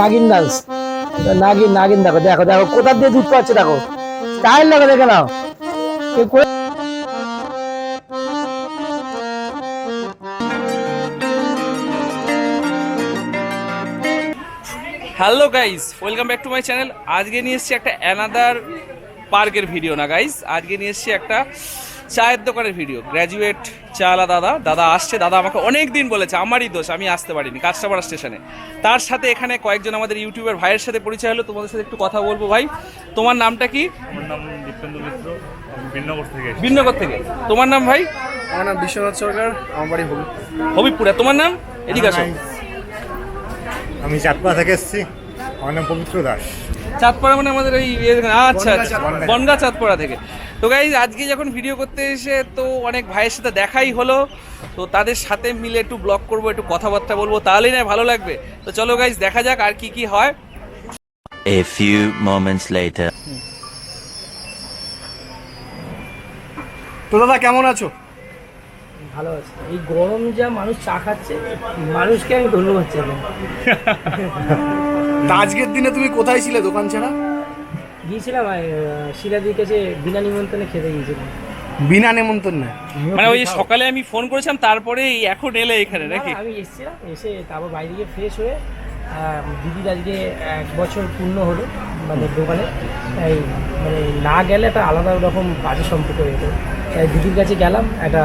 নাগিন dance নাগিন নাগিন দেখো দেখো দেখো কোথা দিয়ে দুধ পাচ্ছে দেখো। স্টাইল দেখো দেখে নাও। Hello guys welcome back to my channel আজকে নিয়ে এসেছি একটা অ্যানাদার পার্কের ভিডিও না গাইস আজকে নিয়ে এসেছি একটা চায়ের দোকানের ভিডিও। গ্র্যাজুয়েট চালা দাদা দাদা আসছে। দাদা আমাকে অনেক দিন বলেছে আমারই দোষ আমি আসতে পারিনি কাস্টমার স্টেশনে তার সাথে এখানে কয়েকজন আমাদের ইউটিউবের ভাইয়ের সাথে পরিচয় হলো তোমাদের সাথে একটু কথা বলব ভাই। তোমার নামটা কি? আমার নাম দীপেন্দ্র মিত্র বিন্নগর থেকে এসেছি। ভিন্নগর থেকে। তোমার নাম ভাই? আমার নাম বিশ্বনাথ সরকার আমার বাড়ি হলুদ হবিবপুরা। তোমার নাম? এদিকে আসো। আমি চাঁদপাড়া থেকে এসেছি। আমার নাম পবিত্র দাস। চাঁদপাড়া মানে আমাদের ওই ইয়ে আচ্ছা আচ্ছা। বনগা চাঁদপাড়া থেকে। তো গাইজ আজকে যখন ভিডিও করতে এসে তো অনেক ভাইয়ের সাথে দেখাই হলো। তো তাদের সাথে মিলে একটু ব্লগ করব একটু কথাবার্তা বলব তাহলেই না ভালো লাগবে। তো চলো গাইজ দেখা যাক আর কি কি হয়। A few moments later. তো দাদা কেমন আছো? ভালো আছে। এই গরম যা মানুষ চা খাচ্ছে মানুষকে আমি ধন্যবাদ চাইলাম তা আজকের দিনে তুমি কোথায় ছিলে দোকান ছাড়া? গিয়েছিলাম শিলাদির কাছে বিনা নিমন্ত্রণে খেতে গিয়েছিলাম। বিনা নেমন্তন্ন মানে ওই সকালে আমি ফোন করেছিলাম তারপরে এই এখন এলে এখানে নাকি? আমি এসেছিলাম এসে তারপর বাইরে গিয়ে ফ্রেশ হয়ে দিদির আজকে এক বছর পূর্ণ হলো মানে দোকানে। তাই মানে না গেলে একটা আলাদা রকম বাজে সম্পর্ক হয়ে যেত তাই দিদির কাছে গেলাম একটা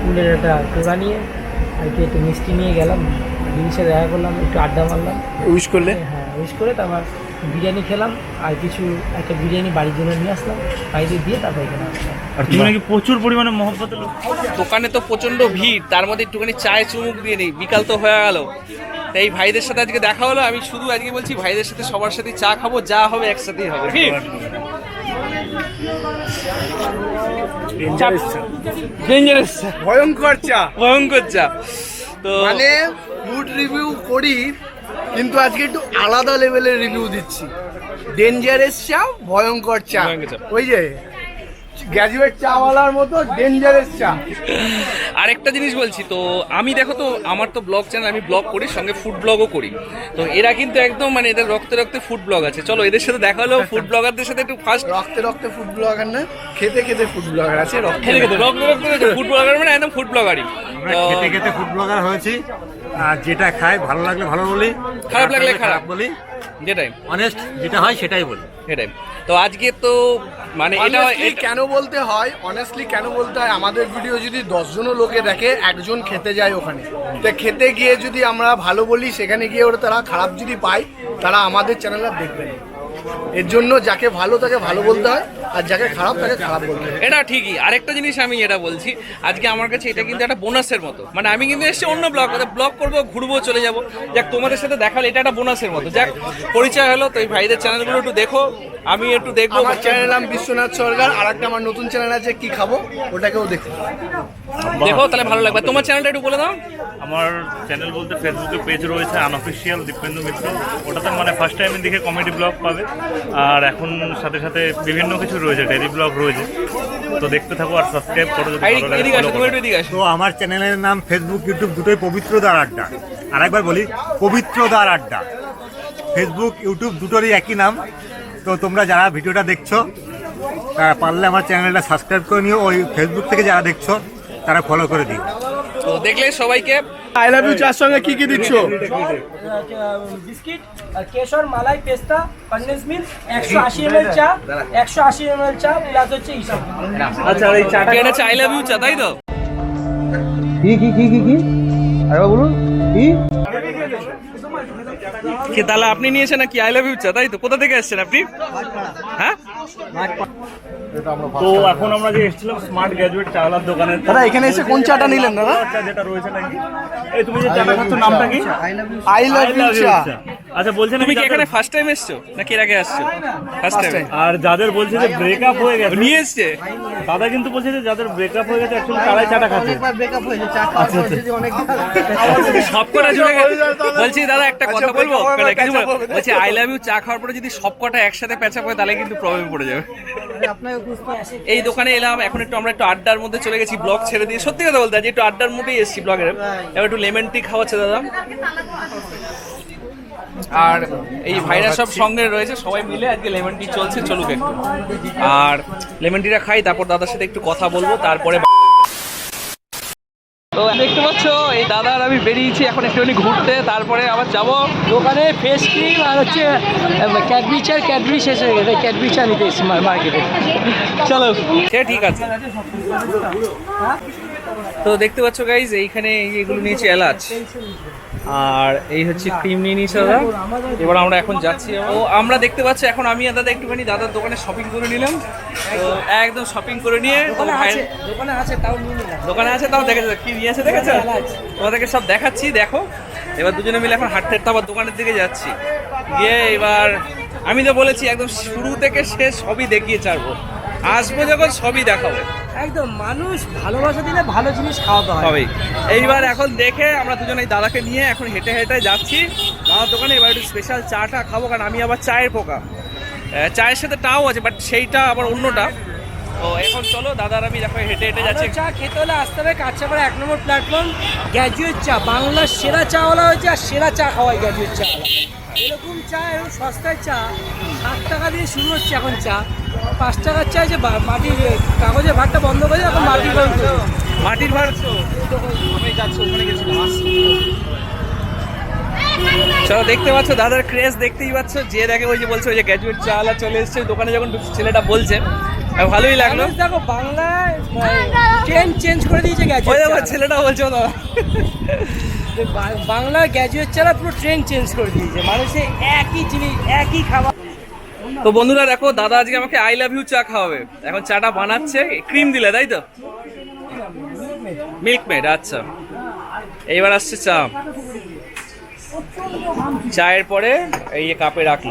ফুলের একটা তোড়া নিয়ে আর কি একটু মিষ্টি নিয়ে গেলাম। দিদির সাথে দেখা করলাম একটু আড্ডা মারলাম। উইশ করলে? হ্যাঁ। উইশ করে তারপর বিরিয়ানি খেলাম আর কিছু একটা বিরিয়ানি বাড়ির জন্য নিয়ে আসলাম বাইরে দিয়ে তারপর এখানে আসলাম। আর তুমি নাকি প্রচুর পরিমাণে মহব্বতের লোক। দোকানে তো প্রচণ্ড ভিড় তার মধ্যে একটুখানি চায়ে চুমুক দিয়ে নেই বিকাল তো হয়ে গেল। তাই এই ভাইদের সাথে আজকে দেখা হলো আমি শুধু আজকে বলছি ভাইদের সাথে সবার সাথে চা খাব যা হবে একসাথেই হবে। কি ডেঞ্জারাস ভয়ঙ্কর চা। ভয়ঙ্কর চা। তো মানে ফুড রিভিউ করি কিন্তু আজকে একটু আলাদা লেভেলের রিভিউ দিচ্ছি। ডেঞ্জারাস চা ভয়ঙ্কর চা। ওই যে গ্র্যাজুয়েট চাওয়ালার মতো ডেঞ্জারাস চা। আরেকটা জিনিস বলছি তো আমি দেখো তো আমার তো ব্লগ চ্যানেল আমি ব্লগ করি সঙ্গে ফুড ব্লগও করি। তো এরা কিন্তু একদম মানে এদের রক্তে রক্তে ফুড ব্লগ আছে। চলো এদের সাথে দেখা হলো ফুড ব্লগারদের সাথে একটু ফার্স্ট রক্তে রক্তে ফুড ব্লগার না খেতে খেতে ফুড ব্লগার আছে রক্তে খেতে রক্তে। রক্তে ফুড ব্লগার মানে একদম ফুড ব্লগারই আমরা খেতে খেতে ফুড ব্লগার হয়েছি। আর যেটা খাই ভালো লাগলে ভালো বলি খারাপ লাগলে খারাপ। বলি যেটাই। অনেস্ট যেটা হয় সেটাই বলি। সেটাই। তো আজকে তো মানে এটা কেন বলতে হয় অনেস্টলি কেন বলতে হয় আমাদের ভিডিও যদি দশজনও লোকে দেখে একজন খেতে যায় ওখানে। তো খেতে গিয়ে যদি আমরা ভালো বলি সেখানে গিয়ে ওরা তারা খারাপ যদি পায় তারা আমাদের চ্যানেল আর দেখবে। না এর জন্য যাকে ভালো তাকে ভালো বলতে হয় আর যাকে খারাপ তাকে খারাপ বলতে হয়। এটা ঠিকই। আরেকটা জিনিস আমি এটা বলছি আজকে আমার কাছে এটা কিন্তু একটা বোনাসের মতো। মানে আমি কিন্তু এসেছি অন্য ব্লগ ব্লগ করব ঘুরবো চলে যাব। যাক তোমাদের সাথে দেখালে এটা একটা বোনাসের মতো। যাক পরিচয় হলো তো এই ভাইদের চ্যানেলগুলো একটু দেখো আমি একটু দেখব। আমার চ্যানেল নাম বিশ্বনাথ সরকার আর একটা আমার নতুন চ্যানেল আছে কি খাব ওটাকেও দেখো। দেখো তাহলে ভালো লাগবে। তোমার চ্যানেলটা একটু বলে দাও। আমার চ্যানেল বলতে ফেসবুকে পেজ রয়েছে আনঅফিসিয়াল দীপেন্দ্র মিত্র ওটাতে মানে ফার্স্ট টাইম দেখে কমেডি ব্লগ পাবে। আর এখন সাথে সাথে বিভিন্ন কিছু রয়েছে ডেলি ব্লগ রয়েছে। তো দেখতে থাকো আর সাবস্ক্রাইব করো যদি ভালো লাগে তো আমার চ্যানেলের নাম ফেসবুক ইউটিউব দুটোই পবিত্র পবিত্রদার আড্ডা। আরেকবার বলি পবিত্র পবিত্রদার আড্ডা। ফেসবুক ইউটিউব দুটোরই একই নাম। তো তোমরা যারা ভিডিওটা দেখছ পারলে আমার চ্যানেলটা সাবস্ক্রাইব করে নিও। ওই ফেসবুক থেকে যারা দেখছ তারা ফলো করে দিও। তো দেখলে সবাইকে আই লাভ ইউ চার সঙ্গে কি কি দিচ্ছ? বিস্কিট কেশর মালাই পেস্তা কন্ডেন্স মিল্ক একশো আশি এম চা একশো আশি এম চা প্লাস হচ্ছে হিসাব আচ্ছা এই চাটা এটা চাই লাভ ইউ চা তাই তো? কি কি কি কি কি? আরেকবার বলুন কি? কি তাহলে আপনি নিয়েছেন নাকি? আই লাভ ইউ চা তাই তো? কোথা থেকে এসেছেন আপনি? হ্যাঁ? তো এখন আমরা যে এসেছিলাম স্মার্ট গ্র্যাজুয়েট চাওলার দোকানে। দাদা এখানে এসে কোন চাটা নিলেন দাদা? চা যেটা রয়েছে নাকি? এই তুমি যে চাটা খাচ্ছ নামটা কি? আই লাভ ইউ চা। আচ্ছা বলছেন তুমি কি এখানে ফার্স্ট টাইম এসছো? নাকি এর আগে আসছো? ফার্স্ট টাইম আর যাদের বলছে যে ব্রেকআপ হয়ে গেছে নিয়ে এসছে? দাদা কিন্তু বলছে যে যাদের ব্রেকআপ হয়ে গেছে অ্যাকচুয়ালি তারাই চাটা খাচ্ছে। সবকটা চলে গেছে। বলছি দাদা একটা কথা বলব? কিছু বলছি আই লাভ ইউ চা খাওয়ার পরে যদি সবকটা একসাথে পেঁচা পড়ে তাহলে কিন্তু প্রবলেম পড়ে যাবে। এই দোকানে এলাম এখন একটু আমরা একটু আড্ডার মধ্যে চলে গেছি ব্লগ ছেড়ে দিয়ে। সত্যি কথা বলতে আছি একটু আড্ডার মধ্যেই এসেছি ব্লগের। এবার একটু লেমন টি খাওয়াচ্ছে দাদা। আর এই ভাইরা সব সঙ্গে রয়েছে সবাই মিলে আজকে লেমন টি চলছে চলুক একটু। আর লেমন টিটা খাই তারপর দাদার সাথে একটু কথা বলব তারপরে তো দেখতে পাচ্ছ এই দাদা আর আমি বেরিয়েছি এখন একটুখানি ঘুরতে তারপরে আবার যাব। দোকানে ফেস ক্রিম আর হচ্ছে ক্যাডবিচার ক্যাডবি শেষ হয়ে গেছে ক্যাডবিচার নিতে এসেছি মার্কেটে চলো। সে ঠিক আছে। তো দেখতে পাচ্ছ গাইজ এইখানে এই এগুলো নিয়েছি এলাচ। আর এই হচ্ছে ক্রিম নিয়ে নিয়েছে দাদা। এবার আমরা এখন যাচ্ছি। ও আমরা দেখতে পাচ্ছি এখন আমি আর দাদা একটুখানি দাদার দোকানে শপিং করে নিলাম। তো একদম শপিং করে নিয়ে দোকানে আছে তাও নিয়ে নিলাম। দোকানে আছে তাও দেখেছ কি নিয়েছে দেখেছ? তোমাদেরকে সব দেখাচ্ছি দেখো। এবার দুজনে মিলে এখন হাঁটতে হাঁটতে আবার দোকানের দিকে যাচ্ছি। গিয়ে এবার আমি তো বলেছি একদম শুরু থেকে শেষ সবই দেখিয়ে ছাড়বো। আসব যখন সবই দেখাবো। একদম মানুষ ভালোবাসা দিলে ভালো জিনিস খাওয়াতে সবই। এইবার এখন দেখে আমরা দুজন এই দাদাকে নিয়ে এখন হেঁটে হেঁটে যাচ্ছি। দাদার দোকানে এবার একটু স্পেশাল চাটা খাব কারণ আমি আবার চায়ের পোকা। চায়ের সাথে টাও আছে বাট সেইটা আবার অন্যটা। তো এখন চলো দাদার আমি দেখো হেঁটে হেঁটে যাচ্ছি। চা খেতে হলে আসতে হবে কাঁচাপাড়া এক নম্বর প্ল্যাটফর্ম গ্র্যাজুয়েট চা। বাংলার সেরা চাওয়ালা হয়েছে আর সেরা চা খাওয়াই গ্র্যাজুয়েট চা এরকম চা এরকম সস্তায় চা সাত টাকা দিয়ে শুরু হচ্ছে এখন চা। পাঁচ টাকার চা যে মাটির কাগজের ভাতটা বন্ধ করে এখন মাটির করে মাটির ভাড় আমি যাচ্ছি ওখানে গেছিলাম চলো দেখতে পাচ্ছ দাদার ক্রেজ দেখতেই পাচ্ছ। যে দেখে ওই যে বলছে ওই যে গ্র্যাজুয়েট চালা চলে এসছে দোকানে যখন ছেলেটা বলছে ভালোই লাগল। দেখো বাংলায় ট্রেন চেঞ্জ করে দিয়েছে গ্র্যাজুয়েট ছেলেটা বলছে দাদা। বাংলা গ্র্যাজুয়েট চারা পুরো ট্রেন চেঞ্জ করে দিয়েছে। মানুষের একই জিনিস একই খাবার। তো বন্ধুরা দেখো, দাদা আজকে আমাকে আই লাভ ইউ চা খাওয়াবে। এখন চাটা বানাচ্ছে ক্রিম দিলে, তাই তো? মিল্ক মেড আচ্ছা। এইবার আসছে চা। চায়ের পরে এই কাপে রাখল।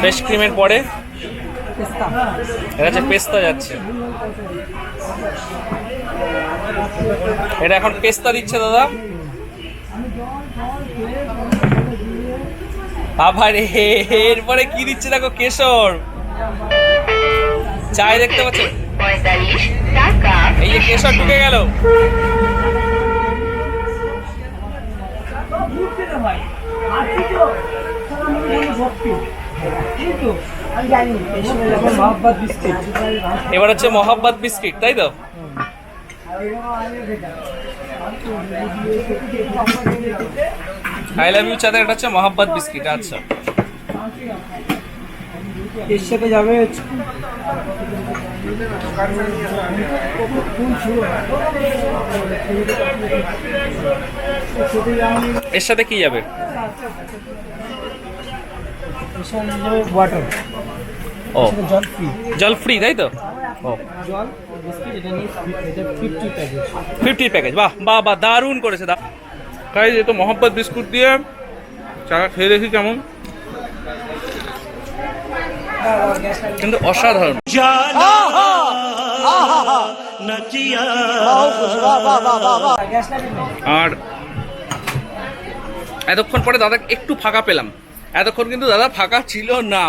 ফ্রেশ ক্রিমের পরে? এটা হচ্ছে পেস্তা যাচ্ছে। এটা এখন পেস্তা দিচ্ছে দাদা? আবার এরপরে কি দিচ্ছে দেখো কেশর। চায় দেখতে পাচ্ছ এই যে কেশর ঢুকে গেল। এবার হচ্ছে মহাব্বাত বিস্কিট। তাই তো? আই লাভ ইউ চাঁদের এটা হচ্ছে মহাব্বাত বিস্কিট আচ্ছা। এর সাথে যাবে এর সাথে কি যাবে? ওয়াটার ও। জল ফ্রি জল ফ্রি তাই তো? ও। জল প্যাকেজ বাহ বাহ বাহ দারুণ করেছে দা তাই যে তো মোহাম্মদ বিস্কুট দিয়ে চা খেয়ে দেখি কেমন। কিন্তু অসাধারণ। আর এতক্ষণ পরে দাদা একটু ফাঁকা পেলাম। এতক্ষণ কিন্তু দাদা ফাঁকা ছিল না।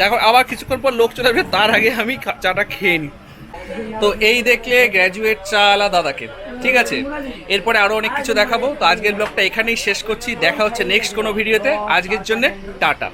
দেখো, আবার কিছুক্ষণ পর লোক চলে আসবে, তার আগে আমি চাটা খেয়ে নিই তো এই দেখলে গ্র্যাজুয়েট চালা দাদাকে, ঠিক আছে? এরপরে আরও অনেক কিছু দেখাবো। তো আজকের ব্লগটা এখানেই শেষ করছি। দেখা হচ্ছে নেক্সট কোনো ভিডিওতে আজকের জন্য টাটা।